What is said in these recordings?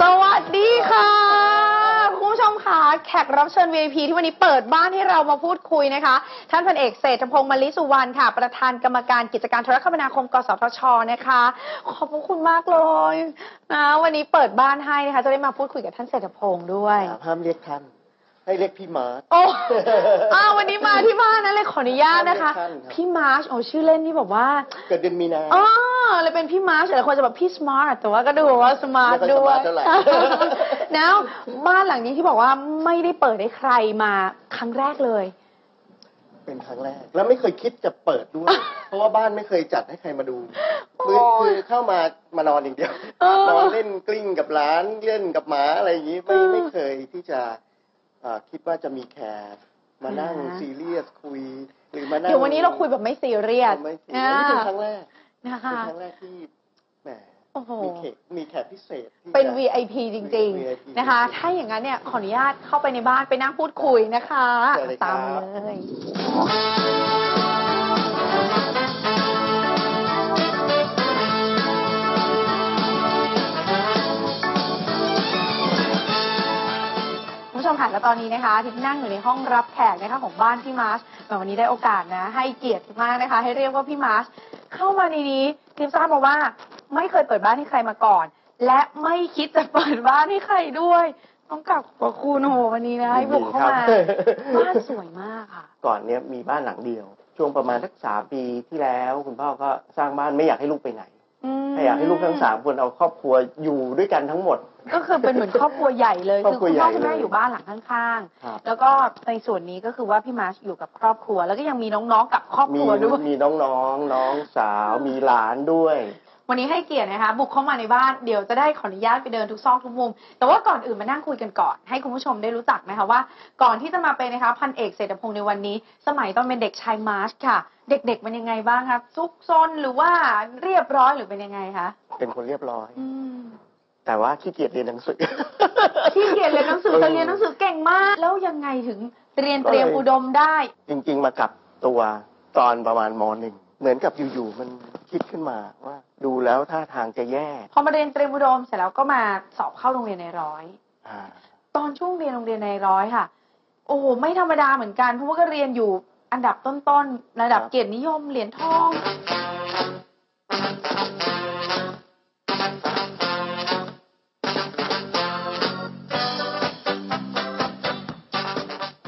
สวัสดีค่ะคุณผู้ชมค่ะแขกรับเชิญ VIP ที่วันนี้เปิดบ้านให้เรามาพูดคุยนะคะ ท่านพันเอกเศรษฐพงศ์มลิสุวรรณค่ะ ประธานกรรมการกิจการโทรคมนาคม กสทช นะคะ ขอบพระคุณมากเลยนะวันนี้เปิดบ้านให้นะคะ จะได้มาพูดคุยกับท่านเศรษฐพงศ์ด้วย ห้ามเรียกท่าน ให้เรียกพี่มาร์ทโอ้อ้าววันนี้มาที่บ้านนะเลยขออนุญาตนะคะ ท่านครับ พี่มาร์ชโอ้ชื่อเล่นนี่แบบว่าเกิดเดือนมีนา อ๋อเลยเป็นพี่มาร์ชหลายคนจะแบบพี่สมาร์ทแต่ว่าก็ดูว่าสมาร์ทไม่ค่อยด้วย smart เท่าไหร่ แล้วบ้านหลังนี้ที่บอกว่าไม่ได้เปิดให้ใครมาครั้งแรกเลย เป็นครั้งแรก แล้วไม่เคยคิดจะเปิดด้วย เพราะว่าบ้านไม่เคยจัดให้ใครมาดูคือโอ้ยคือเข้ามามานอนอย่างเดียวเออนอนเล่นกลิ้งกับหลานเล่นกับหมาอะไรอย่างนี้ไม่เออ ไม่เคยที่จะอ่า คิดว่าจะมีแขกมานั่งอ่าซีเรียสคุย หรือมานั่งเดี๋ยววันนี้เราคุยแบบไม่ซีเรียสไม่ซีเรียสนี่เป็นครั้งแรกนะเป็นคะครั้งแรกที่แหมโอ้โหมีแขกมีแขกพิเศษที่เป็นจะ VIP จริง VIP ๆนะคะ ถ้าอย่างนั้นเนี่ยขออนุญาตเข้าไปในบ้านไปนั่งพูดคุยนะคะเชิญเลยครับตามเลย คุณผู้ชมค่ะ และตอนนี้นะคะทิพย์นั่งอยู่ในห้องรับแขกนะคะของบ้านพี่มาร์ชแต่วันนี้ได้โอกาสนะ ให้เกียรติมากนะคะ ให้เรียกว่าพี่มาร์ชเข้ามาในนี้ทิพย์ทราบมาว่าไม่เคยเปิดบ้านให้ใครมาก่อน และไม่คิดจะเปิดบ้านให้ใครด้วย ต้องกลับขอบคุณโหวันนี้นะให้บุกเข้ามายินดีครับ บ้านสวยมากค่ะ ก่อนเนี้ยมีบ้านหลังเดียว ช่วงประมาณสักสามปีที่แล้ว คุณพ่อก็สร้างบ้านไม่อยากให้ลูกไปไหน มให้อยากให้ลูกทั้งสามคนเอาครอบครัวอยู่ด้วยกันทั้งหมด ก็คือเป็นเหมือนครอบครัวใหญ่เลย ครอบคือครัวคุณพ่อใหญ่คุณแม่เลยอยู่บ้านหลังข้างครับ ๆ แล้วก็ในส่วนนี้ก็คือว่าพี่มาร์ชอยู่กับครอบครัว แล้วก็ยังมีน้องๆกับครอบคมีรัวด้วย มีน้องๆน้องสาวมีหลานด้วย วันนี้ให้เกียรตินะคะ บุกเข้ามาในบ้านเดี๋ยวจะได้ขออนุญาตไปเดินทุกซอกทุกมุม แต่ว่าก่อนอื่นมานั่งคุยกันก่อน ให้คุณผู้ชมได้รู้จักนะคะว่า ก่อนที่จะมาเป็นนะคะพันเอกเศรษฐพงศ์ในวันนี้ สมัยตอนเป็นเด็กชายมาร์ชค่ะ เด็กๆมันยังไงบ้างคะซุกซนหรือว่าเรียบร้อยหรือเป็นยังไงคะเป็นคนเรียบร้อย อืม แต่ว่าขี้เกียจเรียนหนังสือ ที่เรียนเรียนหนังสือแต่เรียนหนังสือเก่งมาก แล้วยังไงถึงเรียนเตรียมอุดมได้ จริง ๆ มากลับตัวตอนประมาณมหนึ่งเหมือนกับอยู่ๆมัน คิดขึ้นมาว่า ดูแล้วท่าทางจะแย่พอมาเรียนเตรียมอุดมเสร็จแล้วก็มาสอบเข้าโรงเรียนในร้อย อ่าตอนช่วงเรียนโรงเรียนในร้อยค่ะ โอ้โหไม่ธรรมดาเหมือนกันเพราะว่าก็เรียนอยู่อันดับต้นๆระดับเกียรตินิยมเหรียญทอง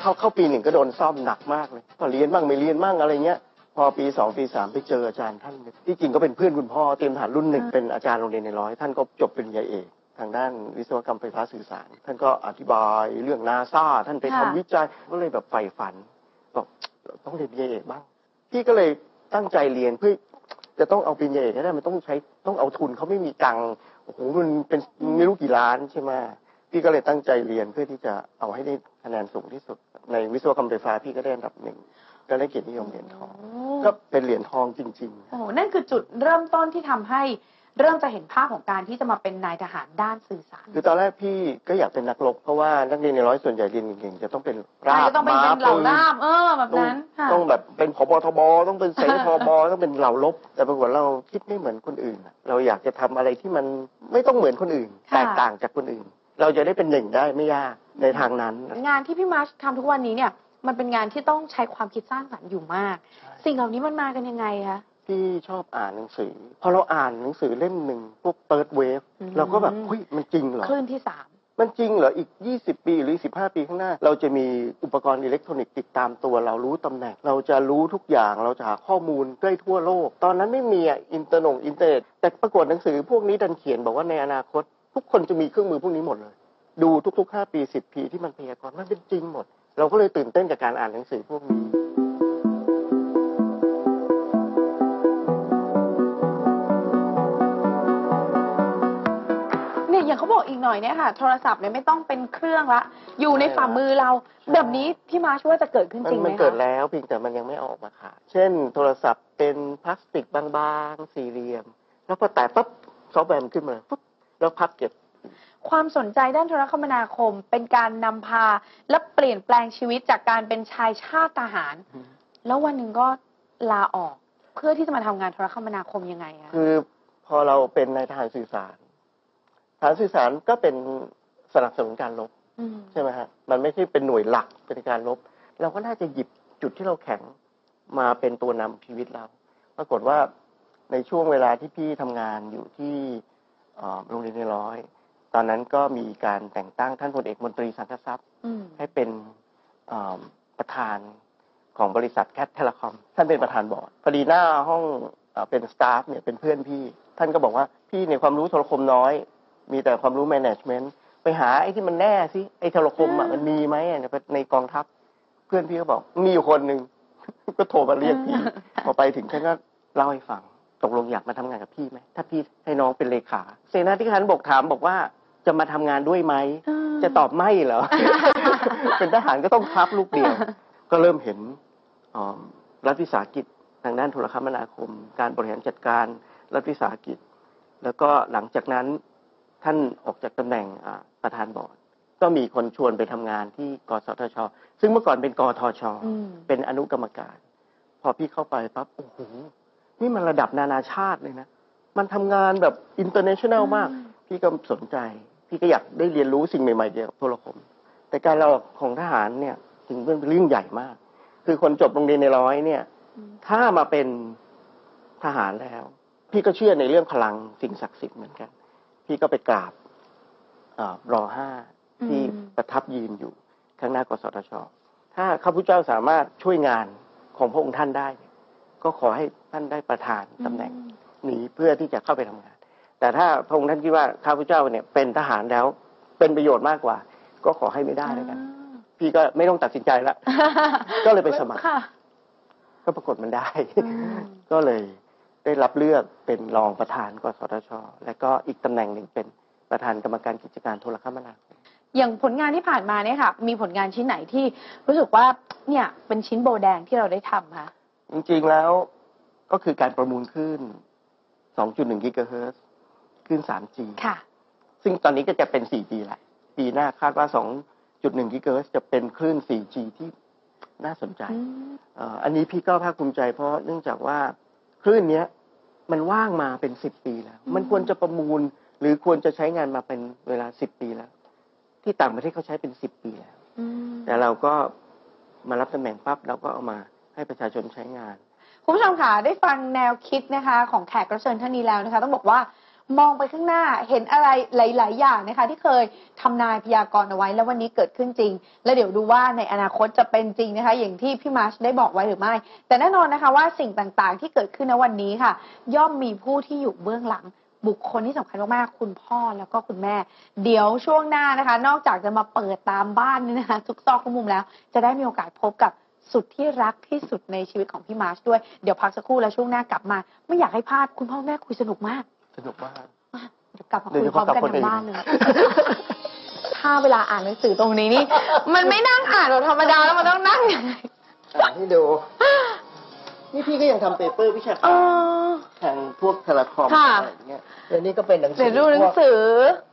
เข้าเข้าปีหนึ่งก็โดนซ่อมหนักมากเลยก็เรียนบ้างไม่เรียนบ้างอะไรเงี้ยพ อปีสองปีสามไปเจออาจารย์ท่านหนึ่งที่จริงก็เป็นเพื่อนคุณพ่อเตรียมทหารรุ่นหนึ่งอ่าเป็นอาจารย์โรงเรียนในร้อยท่านก็จบเป็นปริญญาเอกทางด้านวิศวกรรมไฟฟ้าสื่อสาร ท่านก็อธิบายเรื่องนาซาท่านไปทำวิจัยก็เลยแบบใฝ่ฝันบอกต้องเรียนปริญญาเอกบ้างพี่ก็เลยตั้งใจเรียนเพื่อจะต้องเอาปริญญาเอกให้ได้มันต้องใช้ต้องเอาทุนเขาไม่มีตังค์โอ้โหมันเป็นไม่รู้กี่ล้านใช่ไหมพี่ก็เลยตั้งใจเรียนเพื่อที่จะเอาให้ได้คะแนนสูงที่สุด ในวิศวกรรมไฟฟ้าพี่ก็ได้อันดับหนึ่งก็ได้เกียรตินิยมเหรียญทองโอ้ ก็เป็นเหรียญทองจริงโหนั่นคือจุดเริ่มต้นที่ทำให้เริ่มจะเห็นภาพของการที่จะมาเป็นนายทหารด้านสื่อสารๆคือตอนแรกพี่ก็อยากเป็นนักรบเพราะว่านักเรียนในร้อยส่วนใหญ่เรียนเก่งๆจะต้องเป็นราใช่บก็ต้องเป็นม้าเหล่าปืน ล่ามเออแบบต้องนั้นค่ะ ต้องแบบเป็นผบทบต้องเป็นเสพบ ต้องเป็นเหล่ารบ แต่ปรากฏเราคิดไม่เหมือนคนอื่นอะเราอยากจะทำอะไรที่มันไม่ต้องเหมือนคนอื่น ค่ะ แตกต่างจากคนอื่น เราจะได้เป็นหนึ่งได้ไม่ยากในทางนั้น งานที่พี่มาร์ชทำทุกวันนี้เนี่ย มันเป็นงานที่ต้องใช้ความคิดสร้างสรรค์อยู่มาก สิ่งเหล่านี้มันมากันยังไงคะพี่ชอบอ่านหนังสือ พอเราอ่านหนังสือเล่มหนึ่งพวกเติร์ดเวฟอืมเราก็แบบเฮ้ยมันจริงเหรอคลื่นที่สามมันจริงเหรออีก 20 ปีหรือ 15 ปีข้างหน้า เราจะมีอุปกรณ์อิเล็กทรอนิกส์ติดตามตัวเรารู้ตำแหน่ง เราจะรู้ทุกอย่างเราจะหาข้อมูลได้ทั่วโลก ตอนนั้นไม่มีอะอินเตอร์นงอินเทอร์เน็ตแต่ปรากฏหนังสือพวกนี้ดันเขียนบอกว่าในอนาคต ทุกคนจะมีเครื่องมือพวกนี้หมดเลย ดูทุกๆ 5 ปี 10 ปีที่มันพยากรณ์มันเป็นจริงหมด เราก็เลยตื่นเต้นกับการอ่านหนังสือพวกนี้ อย่างเขาบอกอีกหน่อยเนี่ยค่ะ โทรศัพท์เนี่ยไม่ต้องเป็นเครื่องละ อยู่ในฝ่ามือเรา แบบนี้พี่มาร์ชว่าจะเกิดขึ้นมัจริงไหมมันคะเกิดแล้วเพียงแต่มันยังไม่ออกมาขายเช่น โทรศัพท์เป็นพลาสติกบางๆสี่เหลี่ยม แล้วพอแตะปั๊บซอฟต์แวร์มันขึ้นมาเลยปุ๊บแล้วพับเก็บความสนใจด้านโทรคมนาคมเป็นการนำพาและเปลี่ยนแปลงชีวิตจากการเป็นชายชาติทหาร แล้ววันหนึ่งก็ลาออกเพื่อที่จะมาทำงานโทรคมนาคมยังไงคะคือพอเราเป็นนายทหารสื่อสาร ทหารสื่อสารก็เป็นสนับสนุนการรบมใช่ไหมฮะมันไม่ใช่เป็นหน่วยหลักเป็นการรบเราก็น่าจะหยิบจุดที่เราแข็งมาเป็นตัวนำชีวิตเรา ปรากฏว่าในช่วงเวลาที่พี่ทำงานอยู่ที่เอ่อโรงเรียนในร้อย ตอนนั้นก็มีการแต่งตั้งท่านพลเอกมนตรีสังกทรัพย์อืมให้เป็นเอ่อประธานของบริษัทแคทเทเลคอมท่านเป็นประธานบอร์ดพอดีหน้าห้องเอ่อเป็นสตาฟเนี่ยเป็นเพื่อนพี่ ท่านก็บอกว่าพี่เนี่ยความรู้โทรคมน้อย มีแต่ความรู้แมネจเมนต์ไปหาไอ้ที่มันแน่สิไอ้โทรคมอะมันมีไหมอะในกองทัพ เพื่อนพี่ก็บอกมีอยู่คนหนึ่งก็โทรมาเรียกพี่พอไปถึงท่านก็เล่าให้ฟังตกลงอยากมาทำงานกับพี่ไหมถ้าพี่ให้น้องเป็นเลขา เสนาธิการบกถามบอกว่าจะมาทำงานด้วยไหมจะตอบไม่เหรอเป็นทหารก็ต้องครับลูกเดียว ก็เริ่มเห็นอ่อรัฐวิสาหกิจทางด้านโทรคมนาคม การบริหารจัดการรัฐวิสาหกิจ แล้วก็หลังจากนั้น ท่านออกจากตำแหน่งอ่าประธานบอร์ดก็มีคนชวนไปทำงานที่กสทช ซึ่งเมื่อก่อนเป็นกทชอืมเป็นอนุกรรมการ พอพี่เข้าไปปั๊บโอ้โหนี่มันระดับนานาชาติเลยนะ มันทำงานแบบอินเตอร์เนชั่นแนลมาก พี่ก็สนใจ พี่ก็อยากได้เรียนรู้สิ่งใหม่ๆเกี่ยวกับโทรคม แต่การเราของทหารเนี่ยถึงเป็นเรื่องใหญ่มาก คือคนจบโรงเรียนในร้อยเนี่ยอืมถ้ามาเป็นทหารแล้ว พี่ก็เชื่อในเรื่องพลังสิ่งศักดิ์สิทธิ์เหมือนกัน พี่ก็ไปกราบเออรอห้าที่อืมประทับยืนอยู่ข้างหน้ากสทช ถ้าข้าพุทธเจ้าสามารถช่วยงานของพระองค์ท่านได้เนี่ยก็ขอให้ท่านได้ประธานตำแหน่งหนีเพื่อที่จะเข้าไปทำงาน แต่ถ้าพระองค์ท่านคิดว่าข้าพุทธเจ้าเนี่ยเป็นทหารแล้วเป็นประโยชน์มากกว่า ก็ขอให้ไม่ได้แล้วกัน พี่ก็ไม่ต้องตัดสินใจละก็เลยไปสมัครค่ะก็ปรากฏมันได้อืมก็เลย ได้รับเลือกเป็นรองประธานกสทช และก็อีกตำแหน่งหนึ่งเป็นประธานกรรมการกิจการโทรคมนาคมอย่างผลงานที่ผ่านมาเนี่ยค่ะ มีผลงานชิ้นไหนที่รู้สึกว่าเนี่ยเป็นชิ้นโบแดงที่เราได้ทำคะจริงๆแล้วก็คือการประมูลคลื่น2.1 กิกะเฮิรตซ์คลื่น 3G ค่ะ ซึ่งตอนนี้ก็จะเป็น 4G แหละ ปีหน้าคาดว่า 2.1 กิกะเฮิรตซ์จะเป็นคลื่น 4G ที่น่าสนใจอืมเอ่ออันนี้พี่ก็ภาคภูมิใจเพราะเนื่องจากว่าคลื่นเนี้ย มันว่างมาเป็นสิบปีแล้วอืมมันควรจะประมูล หรือควรจะใช้งานมาเป็นเวลาสิบปีแล้ว ที่ต่างประเทศเขาใช้เป็นสิบปีแล้วอืมแต่เราก็มารับตำแหน่งปั๊บเราก็เอามาให้ประชาชนใช้งาน คุณผู้ชมค่ะได้ฟังแนวคิดนะคะ ของแขกรับเชิญท่านนี้แล้วนะคะ ต้องบอกว่า มองไปข้างหน้าเห็นอะไรหลาย ๆ อย่างนะคะ ที่เคยทำนายพยากรณ์เอาไว้แล้ววันนี้เกิดขึ้นจริง แล้วเดี๋ยวดูว่าในอนาคตจะเป็นจริงนะคะ อย่างที่พี่มาร์ชได้บอกไว้หรือไม่ แต่แน่นอนนะคะว่าสิ่งต่างๆ ที่เกิดขึ้นในวันนี้ค่ะ ย่อมมีผู้ที่อยู่เบื้องหลังบุคคลที่สำคัญมาก ๆ คุณพ่อแล้วก็คุณแม่ เดี๋ยวช่วงหน้านะคะ นอกจากจะมาเปิดตามบ้านนี่นะคะทุกซอกทุกมุมแล้ว จะได้มีโอกาสพบกับสุดที่รักที่สุดในชีวิตของพี่มาร์ชด้วย เดี๋ยวพักสักครู่แล้วช่วงหน้ากลับมา ไม่อยากให้พลาดคุณพ่อแม่คุยสนุกมาก สนุกมาก เดี๋ยวกลับมาโดยคุยเฉพร้อพาะมกันกับคนทั้งอื่นบ้านเลย ถ้าเวลาอ่านหนังสือตรงนี้นี่ มันไม่นั่งอ่านแบบธรรมดาแล้วมันต้องนั่งยังไงอ่านให้ดู นี่พี่ก็ยังทำเปเปอร์วิชาเอการอ ทางพวกเทเลคอมค่ะ อะไรอย่างเงี้ยแล้วนี่ก็เป็นหนังสืเดี๋ยวดูหนัพงวกสือ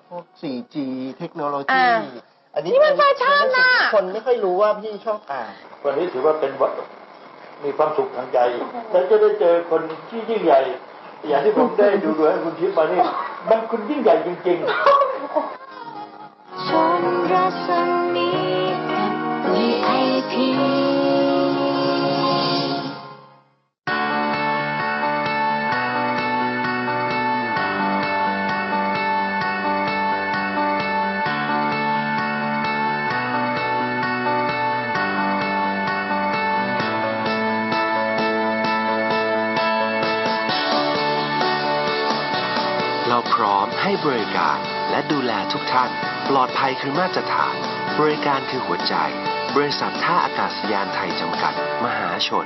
พวก 4G เทคโนโลอ่ายีอันนี้นี่มันแฟชั่นน่ะ คนไม่ค่อยรู้ว่าพี่ชอบอ่าน วันนี้ถือว่าเป็นวันมีความสุขทางใจฉันจะได้เจอคนที่ยิ่งใหญ่ อย่างที่ผมได้ดูดูให้คุณทิพย์มานี่มันคุณยิ่งใหญ่จริงๆ ท่าน ปลอดภัยคือมาตรฐาน บริการคือหัวใจ บริษัทท่าอากาศยานไทยจำกัด มหาชน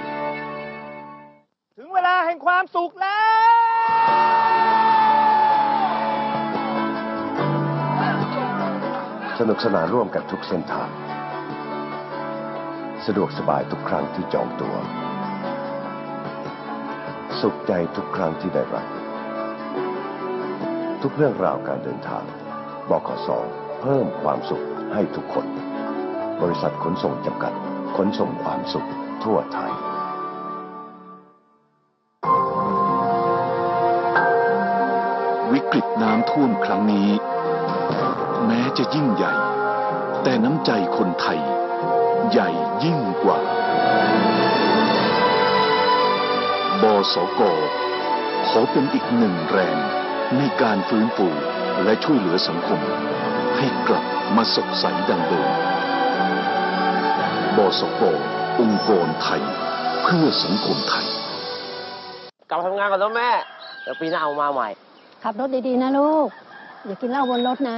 ถึงเวลาแห่งความสุขแล้ว สนุกสนานร่วมกันทุกเส้นทาง สะดวกสบายทุกครั้งที่จองตั๋วสุขใจทุกครั้งที่ได้รับทุกเรื่องราวการเดินทาง บขสเพิ่มความสุขให้ทุกคน บริษัทขนส่งจำกัด ขนส่งความสุขทั่วไทย วิกฤตน้ำท่วมครั้งนี้ แม้จะยิ่งใหญ่ แต่น้ำใจคนไทย ใหญ่ยิ่งกว่า บสกขอเป็นอีกหนึ่งแรงในการฟื้นฟู และช่วยเหลือสังคม ให้กลับมาสดใสดังเดิมบสกองค์กรไทย เพื่อสังคมไทย กลับมาทำงานก่อนแล้วแม่ เดี๋ยวปีหน้าเอามาใหม่ ขับรถดีๆนะลูก อย่ากินเหล้าบนรถนะ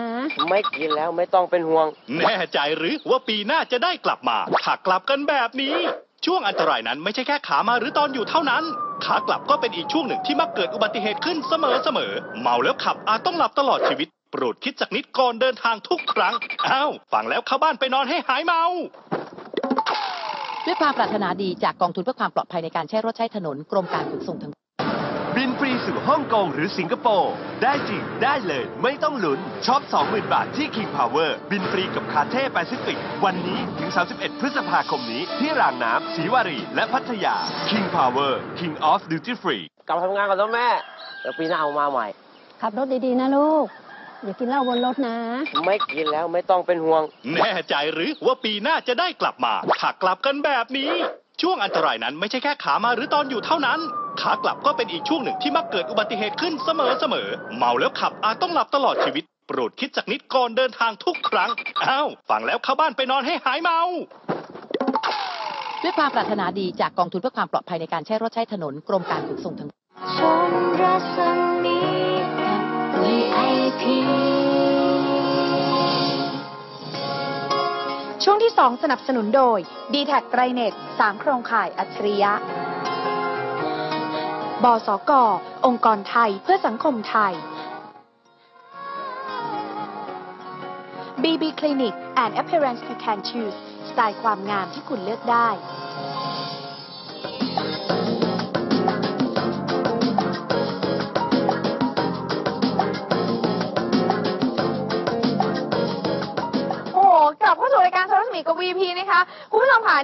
ไม่กินแล้วไม่ต้องเป็นห่วง แน่ใจหรือว่าปีหน้าจะได้กลับมา ถ้ากลับกันแบบนี้ ช่วงอันตรายนั้นไม่ใช่แค่ขามาหรือตอนอยู่เท่านั้น ขากลับก็เป็นอีกช่วงหนึ่งที่มักเกิดอุบัติเหตุขึ้นเสมอเสมอเมาแล้วขับอาจต้องหลับตลอดชีวิต โปรดคิดสักนิดก่อนเดินทางทุกครั้งอ้าวฟังแล้วเข้าบ้านไปนอนให้หายเมาด้วยความปรารถนาดีจากกองทุนเพื่อความปลอดภัยในการใช้รถใช้ถนนกรมการขนส่งทาง บินฟรีสู่ฮ่องกงหรือสิงคโปร์ ได้จริง ได้เลย ไม่ต้องลุ้นช็อป 20,000 บาทที่ King Power บินฟรีกับคาเท่แปซิฟิก วันนี้ถึง 31 พฤษภาคมนี้ ที่รางน้ำศรีวารี และพัทยา King Power King of Duty Free กลับมาทำงานก่อนแล้วแม่ เดี๋ยวปีหน้าเอามาใหม่ ขับรถดีๆนะลูก อย่ากินเหล้าบนรถนะ ไม่กินแล้วไม่ต้องเป็นห่วง แน่ใจหรือว่าปีหน้าจะได้กลับมาถ้ากลับกันแบบนี้ ช่วงอันตรายนั้นไม่ใช่แค่ขามาหรือตอนอยู่เท่านั้น ขากลับก็เป็นอีกช่วงหนึ่งที่มักเกิดอุบัติเหตุขึ้นเสมอเสมอเมาแล้วขับอาจต้องหลับตลอดชีวิต โปรดคิดสักนิดก่อนเดินทางทุกครั้งอ้าวฟังแล้วเข้าบ้านไปนอนให้หายเมา ด้วยความปรารถนาดีจากกองทุนเพื่อความปลอดภัยในการใช้รถใช้ถนนกรมการขนส่งทางชมรัศมีกับ VIP ช่วงที่ 2 สนับสนุนโดย d t แทกไกรเน็ต3โครงข่ายอัจฉริยะ บสก องค์กรไทยเพื่อสังคมไทย BB Clinic and Appearance You Can Choose สไตล์ความงามที่คุณเลือกได้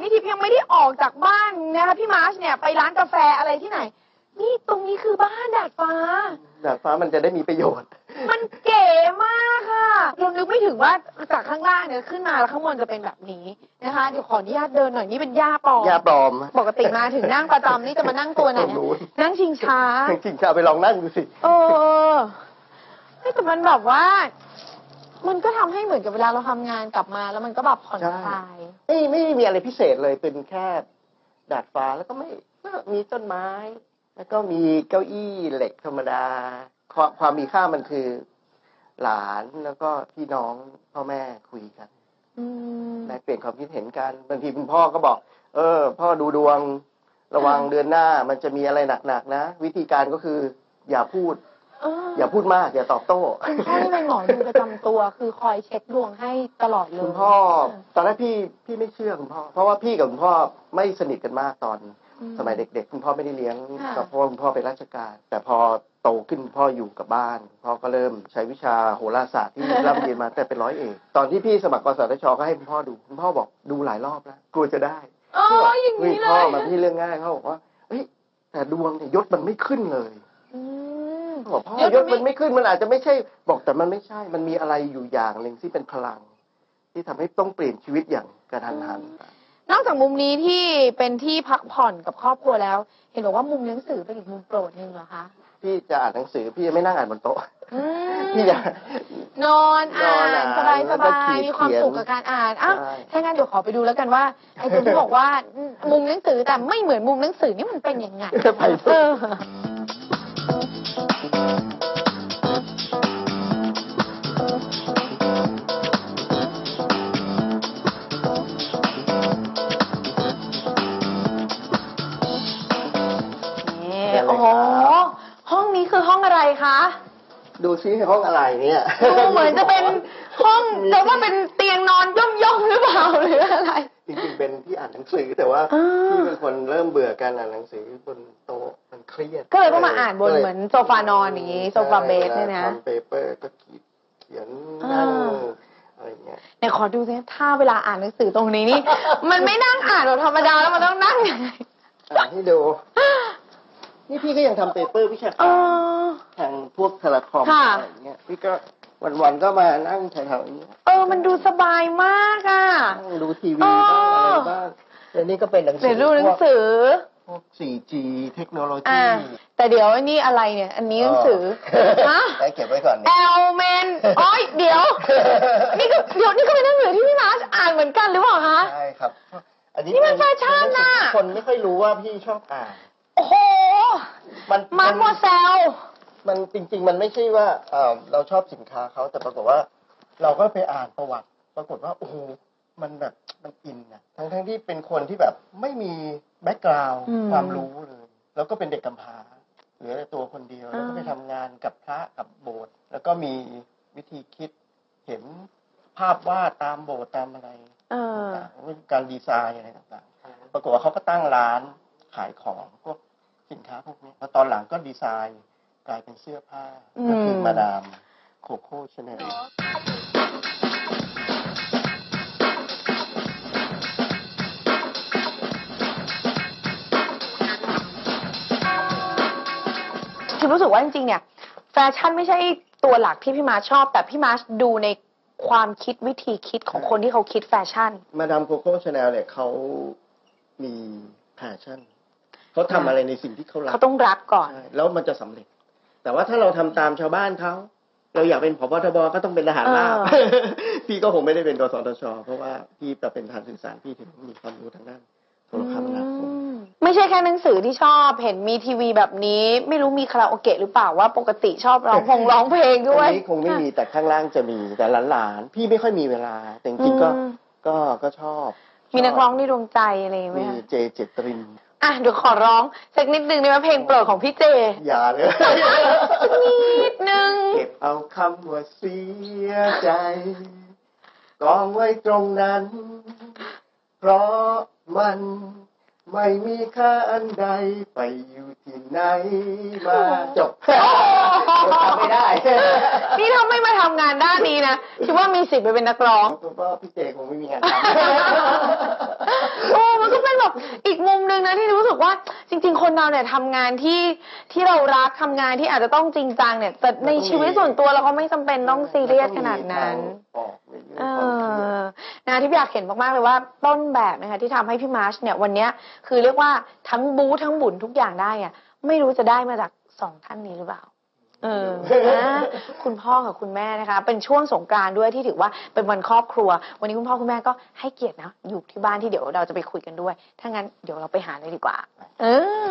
นี่ทิพย์ยังไม่ได้ออกจากบ้านนะคะพี่มาร์ชเนี่ยไปร้านกาแฟอะไรที่ไหน นี่ตรงนี้คือบ้านดาดฟ้า ดาดฟ้ามันจะได้มีประโยชน์ มันเก๋มากค่ะเรานึกไม่ถึงว่าจากข้างล่างเนี่ยขึ้นมาแล้วข้างบนจะเป็นแบบนี้นะคะเดี๋ยวขออนุญาตเดินหน่อยนี่เป็นหญ้าปลอมยาปลอมปกติมาถึงนั่งประจำนี่จะมานั่งตัวไหนตรงนู้นนั่งชิงช้า จริงๆจะเอาไปลองนั่งดูสิ เออเฮ้ยแต่มันแบบว่า มันก็ทำให้เหมือนกับเวลาเราทำงานกลับมาแล้วมันก็แบบผ่อนคลาย ไม่ไม่ได้มีอะไรพิเศษเลยเป็นแค่ดาดฟ้าแล้วก็ไม่ก็มีต้นไม้ แล้วก็มีเก้าอี้เหล็กธรรมดา ความความมีค่ามันคือ หลานแล้วก็พี่น้องพ่อแม่คุยกันอืม แลกเปลี่ยนความคิดเห็นกันบางทีคุณพ่อก็บอก เออ พ่อดูดวง ระวังเดือนหน้ามันจะมีอะไรหนักๆนะ วิธีการก็คืออย่าพูดเอออย่าพูดมากอย่าตอบโต้คุณพ่อนี่เป็นหมอดูประจำตัว คือคอยเช็คดวงให้ตลอดเลยคุณพ่อ ตอนแรกพี่พี่ไม่เชื่อคุณพ่อ เพราะว่าพี่กับคุณพ่อไม่สนิทกันมากตอนอืมสมัยเด็ก ๆ คุณพ่อไม่ได้เลี้ยงค่ะกับเพราะว่าคุณพ่อเป็นราชการ แต่พอโตขึ้นพ่ออยู่กับบ้านพ่อก็เริ่มใช้วิชาโหราศาสตร์ที่ร่ำเรียนมาแต่เป็นร้อยเอกตอนที่พี่สมัครกสทชก็ให้คุณพ่อดูคุณพ่อบอกดูหลายรอบแล้วกลัวจะได้อ๋ออย่างนี่นี้เลพ่อยมาพี่เรื่องง่ายเขาบอกว่าเฮ้ยแต่ดวงเนี่ยยศมันไม่ขึ้นเลยอืมเขาบอกพ่อยศมันไม่ขึ้นมันอาจจะไม่ใช่บอกแต่มันไม่ใช่ มันมีอะไรอยู่อย่างหนึ่งที่เป็นพลัง ที่ทำให้ต้องเปลี่ยนชีวิตอย่างกระทันหันนอกจากมุมนี้ที่เป็นที่พักผ่อนกับครอบครัวแล้ว เห็นบอกว่ามุมหนังสือเป็นอีกมุมโปรดหนึ่งเหรอคะพี่จะอ่านหนังสือพี่จะไม่นั่งอ่านบนโต๊ะอืมพี่จะนอนอ่านนอนอ่านสบายสแล้วก็บาขียดมีความเขียนสุขกับการอ่านอ้าวใช่ถ้างั้นเดี๋ยวขอไปดูแล้วกันว่าไอ้ตรงที่บอกว่ามุมหนังสือแต่ไม่เหมือนมุมหนังสือนี่มันเป็นยังไงไปเออ นี่โอ้โหห้องนี้คือห้องอะไรคะ ดูซิห้องอะไรเนี่ยดูเหมือนจะเป็นห้องจะว่าเป็นเตียงนอนย่อมๆหรือเปล่าหรืออะไร จริงๆเป็นที่อ่านหนังสือแต่ว่าอ่า พี่เป็นคนเริ่มเบื่อการอ่านหนังสือบนโต๊ะมัน เครียดก็เลยต้องมาอ่านบนเหมือนโซฟานอนอย่างนี้โซฟาเบสเนี่ยนะทำเปเปอร์ก็ขีดเขียนอ่านั่งอะไรเงี้ยเนี่ยขอดูสิถ้าเวลาอ่านหนังสือตรงนี้นี่มันไม่นั่งอ่านแบบธรรมดาแล้วมันต้องนั่งยังไงอ่านให้ดูนี่พี่ก็ยังทำเปเปอร์วิชาเอการอทางพวกเทเลคอมค่ะอะไรอย่างเงี้ยพี่ก็วันๆก็มานั่งแถวๆนี้เออ มันดูสบายมากอะนั่งดูทีวีอ๋อบ้างอะไรบ้างแล้วนี่ก็เป็นหนังสืเดี๋ยวดูหนังสือพ วก 4G เทคโนโลยีอ่าแต่เดี๋ยวไอ้นี่อะไรเนี่ย อันนี้หนังสือฮะได้เก็บไว้ก่อนแอเนี่ยลเมนโอ้ยเดี๋ยวนี่ก็เดี๋ยวนี่ก็เป็นหนังสือที่พี่มาร์ชอ่านเหมือนกันหรือเปล่าคะใช่ครับอันนี้นี่มันแฟชั่นน่ะคนไม่ค่อยรู้ว่าพี่ชอบอ่านโอ้โหมันมาร์ชโมเซลมันจริง ๆ มันไม่ใช่ว่าเอ่อเราชอบสินค้าเขาแต่ปรากฏว่า เราก็ไปอ่านประวัติ ปรากฏว่าโอ้โหมันแบบ มันอินนะทั้งทั้งที่เป็นคนที่แบบไม่มีแบ็กกราวด์อืมความรู้เลย แล้วก็เป็นเด็กกำพร้าเหลือแต่ตัวคนเดียวแล้วก็อ่าไปทำงานกับพระกับโบสถ์แล้วก็มีวิธีคิดเห็นภาพวาดตามโบสถ์ตามอะไรเออต่างๆเรื่องการดีไซน์อะไรต่างๆปรากฏว่าเขาก็ตั้งร้านขายของพวกสินค้าพวกนี้แล้วตอนหลังก็ดีไซน์กลายเป็นเสื้อผ้าอืมก็คือมาดามโคโค่ชาแนล คิดรู้สึกว่าจริงๆเนี่ยแฟชั่นไม่ใช่ตัวหลักที่พี่มาร์ชชอบ แต่พี่มาร์ชดูในความคิดวิธีคิดของคนที่เขาคิดแฟชั่น มาดามโคโค่ชาแนลเนี่ยเขามีแพชชั่นเขาทำอะไรในสิ่งที่เขารักเขาต้องรักก่อน ใช่แล้วมันจะสำเร็จ แต่ว่าถ้าเราทำตามชาวบ้านเขาเราอยากเป็นผบทบก็ต้องเป็นทหารราบ เออพี่ก็คงไม่ได้เป็นกสทชเพราะว่าพี่จะเป็นทางสื่อสารพี่ถึงมีความรู้ทางด้านโทรคมนาคม ไม่ใช่แค่หนังสือที่ชอบ เห็นมีทีวีแบบนี้ ไม่รู้มีคาราโอเกะหรือเปล่าว่าปกติชอบร้องพงร้องเพลงตรด้งวยนี้คงไม่มีแต่ข้างล่างจะมีแต่หลานๆพี่ไม่ค่อยมีเวลา แต่จริงๆก็อืม ก็ก็ชอบมีนักร้องในดวงใจอะไรไหมมีคะเจเจตรินอะเดี๋ยวขอร้องสักนิดนึงได้ไหมเพลงโปรดของพี่เจอย่าเลย นิดนึง เก็บเอาคำว่าเสียใจกองไว้ตรงนั้น เพราะมัน ไม่มีค่าอันใดไปอยู่ที่ไหนมาจบทำไม่ได้นี่ถ้าไม่มาทำงานด้านนี้นะคิดว่ามีสิทธิ์ไปเป็นนักร้อง เพราะว่าพี่เจคงไม่มีงานทโอ้มันก็เป็นแบบอีกมุมหนึ่งนะที่รู้สึกว่าจริง ๆ คนเราเนี่ยทำงานที่ที่เรารักทำงานที่อาจจะต้องจริงจังเนี่ย แต่ในชีวิตส่วนตัวเราก็ไม่จำเป็นำต้องซีเรียสขนาดนั้น ออกใน เรื่องเอความเครียดอนะที่อยากเห็นมากๆเลยว่าต้นแบบนะคะที่ทำให้พี่มาร์ชเนี่ยวันเนี้ยคือเรียกว่าทั้งบู๊ทั้งบุญทุกอย่างได้อะไม่รู้จะได้มาจากสองท่านนี้หรือเปล่า เออนะคุณพ่อกับคุณแม่นะคะ เป็นช่วงสงกรานต์ด้วยที่ถือว่าเป็นวันครอบครัว วันนี้คุณพ่อคุณแม่ก็ให้เกียรตินะอยู่ที่บ้านที่เดี๋ยวเราจะไปคุยกันด้วย ถ้างั้นเดี๋ยวเราไปหาเลยดีกว่า เออ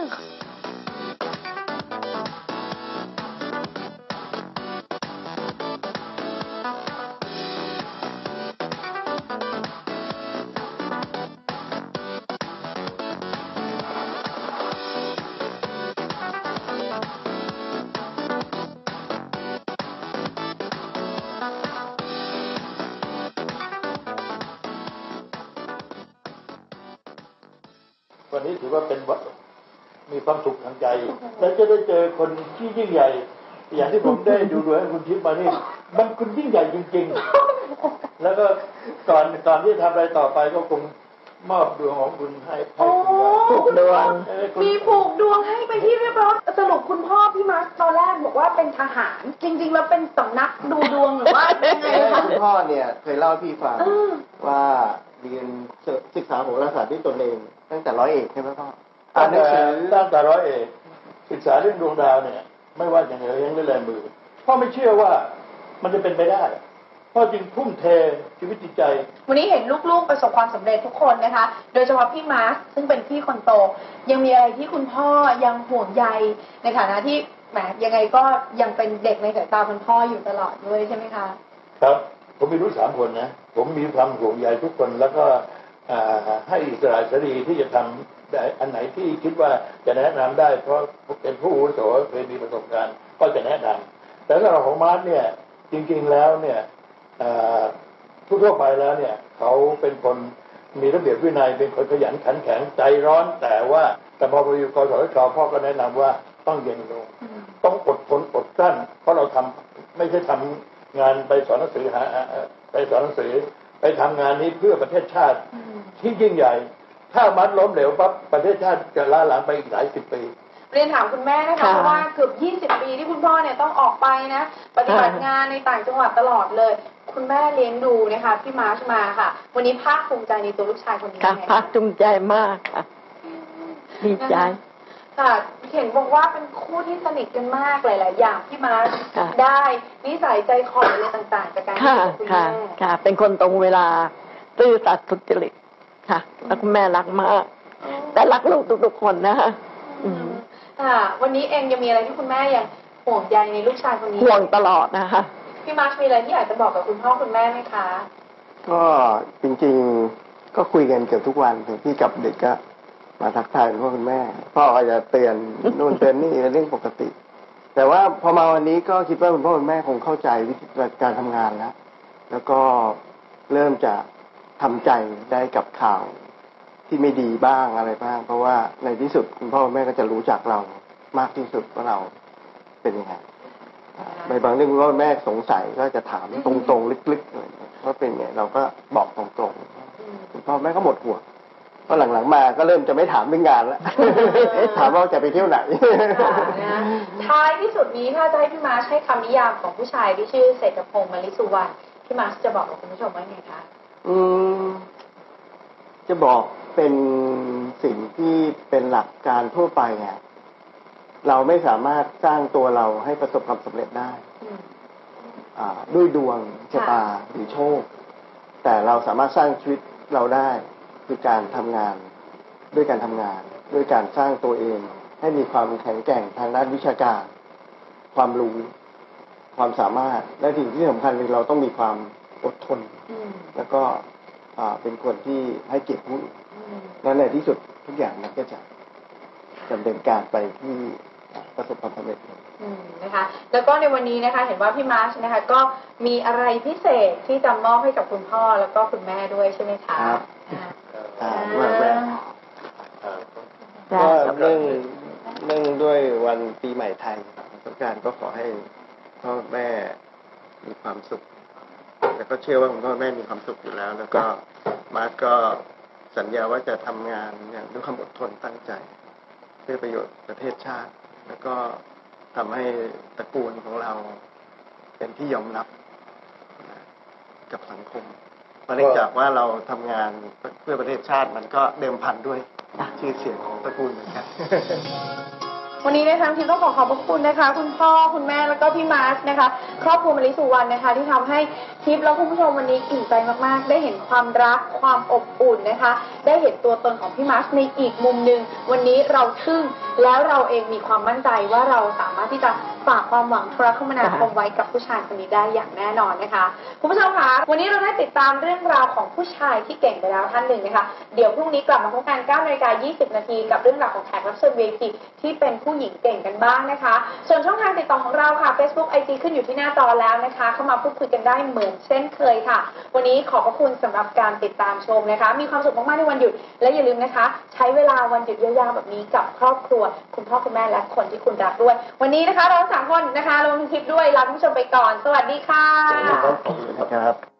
อว่าเป็นวันมีความสุขทางใจและจะได้เจอคนที่ยิ่งใหญ่ อย่างที่ผมได้ดูดูให้คุณทิพย์มานี่มันคุณยิ่งใหญ่จริง ๆ แล้วก็ก่อนก่อนที่จะทำอะไรต่อไปก็คงมอบดวงของคุณให้ให้คุณว่าผูกดวงเออคุณมีผูกดวงให้ไปที่เรียบร้อยสรุปคุณพ่อพี่มาร์คตอนแรกบอกว่าเป็นทหาร จริง ๆ แล้วเป็นสำนักดูดวงหรือว่ายังไงคะคุณพ่อเนี่ยเคยเล่าให้พี่ฟังเออว่าเรียนศึกษาโหราศาสตร์ด้วยตนเอง ตั้งแต่ร้อยเอกใช่ไหมพ่ออ่าตั้นงหนังแต่สือตั้งแต่ร้อยเอกศึกษาเรื่องดวงดาวเนี่ย ไม่ว่าอย่างไรยังเล่นแรงมือพ่อไม่เชื่อว่ามันจะเป็นไปได้พ่อจึงทุ่มเทชีวิตจิตใจ วันนี้เห็นลูกๆประสบความสำเร็จทุกคนนะคะ โดยเฉพาะพี่มาร์คซึ่งเป็นพี่คนโต ยังมีอะไรที่คุณพ่อยังห่วงใยในฐานะที่แหมยังไงก็ยังเป็นเด็กในสายตาคุณพ่ออยู่ตลอดด้วยใช่ไหมคะ ครับ ผมมีลูกสามคนนะ ผมมีความห่วงใยทุกคนแล้วก็อ่า ให้อิสระเสรีที่จะทำอันไหนที่คิดว่าจะแนะนำได้ เพราะเป็นผู้อาวุโสเคยมีประสบการณ์ก็จะแนะนำแต่สำหรับของมาร์ทเนี่ยจริงๆแล้วเนี่ยอ่าทั่วไปแล้วเนี่ยเขาเป็นคนมีระเบียบวินัยเป็นคนขยันขันแข็งใจร้อน แต่ว่าแต่พอไปอยู่กสชพ่อก็แนะนำว่าต้องเย็นลงต้องอดทนอดกลั้นเพราะเราทำไม่ใช่ทำงานไปสอนหนังสือหาไปสอนหนังสือ ไปทำงานนี้เพื่อประเทศชาติที่ยิ่งใหญ่ ถ้ามันล้มเหลวปั๊บประเทศชาติจะล้าหลังไปอีกหลายสิบปีเรียนถามคุณแม่นะคะค่ะเพราะว่าเกือบ 20 ปีที่คุณพ่อเนี่ยต้องออกไปนะ ปฏิบัติค่ะงานในต่างจังหวัดตลอดเลย คุณแม่เลี้ยงดูนะคะพี่มาร์ชมาค่ะ วันนี้ภาคภูมิใจในตัวลูกชายคนนี้ค่ะไงภาคภูมิใจมากค่ะ ดีใจ ค่ะเห็นบอกว่าเป็นคู่ที่สนิทกันมากหลาย ๆ อย่างพี่มาร์ชค่ะ ได้นิสัยใจคออะไรต่าง ๆ จากการที่ค่ะอยู่กับคุณค่ะ แม่ค่ะ เป็นคนตรงเวลา ซื่อสัตย์สุจริต ค่ะ แล้วคุณแม่รักมาก แต่รักลูกทุกๆคนนะคะ อืม ค่ะ วันนี้เองยังมีอะไรที่คุณแม่ยังห่วงใยในลูกชายคนนี้ห่วงตลอดนะคะ พี่มาร์ชมีอะไรที่อยากจะบอกกับคุณพ่อคุณแม่ไหมคะ ก็จริงๆก็คุยกันเกือบทุกวันถึงที่กลับดึกก็ มาทักทายคุณพ่อคุณแม่ พ่อก็จะเตือนนู่นเตือนนี่เป็นเรื่องปกติ แต่ว่าพอมาวันนี้ก็คิดว่าคุณพ่อคุณแม่คงเข้าใจวิธีการทำงานแล้วแล้วก็เริ่มจะทำใจได้กับข่าวที่ไม่ดีบ้างอะไรบ้าง เพราะว่าในที่สุดคุณพ่อคุณแม่ก็จะรู้จักเรามากที่สุดว่าเราเป็นยังไงในบางเรื่องคุณพ่อแม่สงสัยก็จะถามตรงๆลึกๆอะไรอย่างเงี้ยว่าเป็นไงเราก็บอกตรงๆคุณพ่อแม่ก็หมดห่วง พราะหลังๆมาก็เริ่มจะไม่ถามเรื่องงานแล้วถามว่าจะไปเที่ยวไหนค่ะนะท้ายที่สุดนี้ถ้าจะให้พี่มาร์ชให้คำนิยามของผู้ชายที่ชื่อเศรษฐพงศ์มลิสุวรรณพี่มาร์ชจะบอกกับคุณผู้ชมว่าไงคะอืม จะบอกเป็นสิ่งที่เป็นหลักการทั่วไปอะเราไม่สามารถสร้างตัวเราให้ประสบความสำเร็จได้อืมอ่าด้วยดวงชะตาหรือโชค แต่เราสามารถสร้างชีวิตเราได้ คือการทำงาน ด้วยการทำงาน ด้วยการสร้างตัวเอง ให้มีความแข็งแกร่งทางด้านวิชาการ ความรู้ความสามารถและสิ่งที่สำคัญคือเราต้องมีความอดทนอืมแล้วก็อ่าเป็นคนที่ให้เกียรติผู้อื่นอืมและในที่สุดทุกอย่างมันก็จะดำเนินการไปที่ประสบความสำเร็จอืมนะคะ แล้วก็ในวันนี้นะคะ เห็นว่าพี่มาร์ชนะคะ ก็มีอะไรพิเศษที่จะมอบให้กับคุณพ่อแล้วก็คุณแม่ด้วยใช่ไหมคะครับ อ่าอ่าด้วยแม่จ้ะก็เรื่องเรื่องด้วยวันปีใหม่ไทยสงกรารก็ขอให้พ่อแม่มีความสุข แล้วก็เชื่อว่าคุณพ่อแม่มีความสุขอยู่แล้ว แล้วก็มาร์คก็สัญญาว่าจะทำงานอย่างด้วยความอดทนตั้งใจ เพื่อประโยชน์ประเทศชาติ แล้วก็ทำให้ตระกูลของเราเป็นที่ยอมรับนะกับสังคม เพราะเนื่องจากว่าเราทำงานเพื่อประเทศชาติมันก็เดิมพันด้วยชื่อเสียงของตระกูลเหมือนกัน วันนี้นทางทีมต้องขอขอบพระคุณนะคะ คุณพ่อคุณแม่แล้วก็พี่มาร์ชนะคะ ครอบครัวมลิสุวรรณนะคะ ที่ทำให้ทิพย์และคุณผู้ชมวันนี้อิ่มใจมากๆ ได้เห็นความรักความอบอุ่นนะคะ ได้เห็นตัวตนของพี่มาร์ชในอีกมุมหนึ่งวันนี้เราทึ่งแล้วเราเองมีความมั่นใจว่าเราสามารถที่จะฝากความหวังโทรคมนาคมไว้กับผู้ชายคนนี้ได้อย่างแน่นอนนะคะคุณผู้ชมคะวันนี้เราได้ติดตามเรื่องราวของผู้ชายที่เก่งไปแล้วท่านหนึ่งนะคะเดี๋ยวพรุ่งนี้กลับมาพบกัน9นาฬิกา20 นาทีกับเรื่องราวของแขกรับเชิญ VIP ที่เป็นผู้หญิงเก่งกันบ้างนะคะ ส่วนช่องทางติดต่อของเราค่ะ Facebook IG ขึ้นอยู่ที่หน้าจอแล้วนะคะ เข้ามาพูดคุยกันได้เหมือนเช่นเคยค่ะ วันนี้ขอบพระคุณสำหรับการติดตามชมนะคะ มีความสุขมากๆในวันหยุด และอย่าลืมนะคะ ใช้เวลาวันหยุดยาวๆแบบนี้กับครอบครัว คุณพ่อคุณแม่และคนที่คุณรักด้วย วันนี้นะคะเราสามคนนะคะรวมถึงทิพย์ด้วยลาคุณผู้ชมไปก่อน สวัสดีค่ะครับ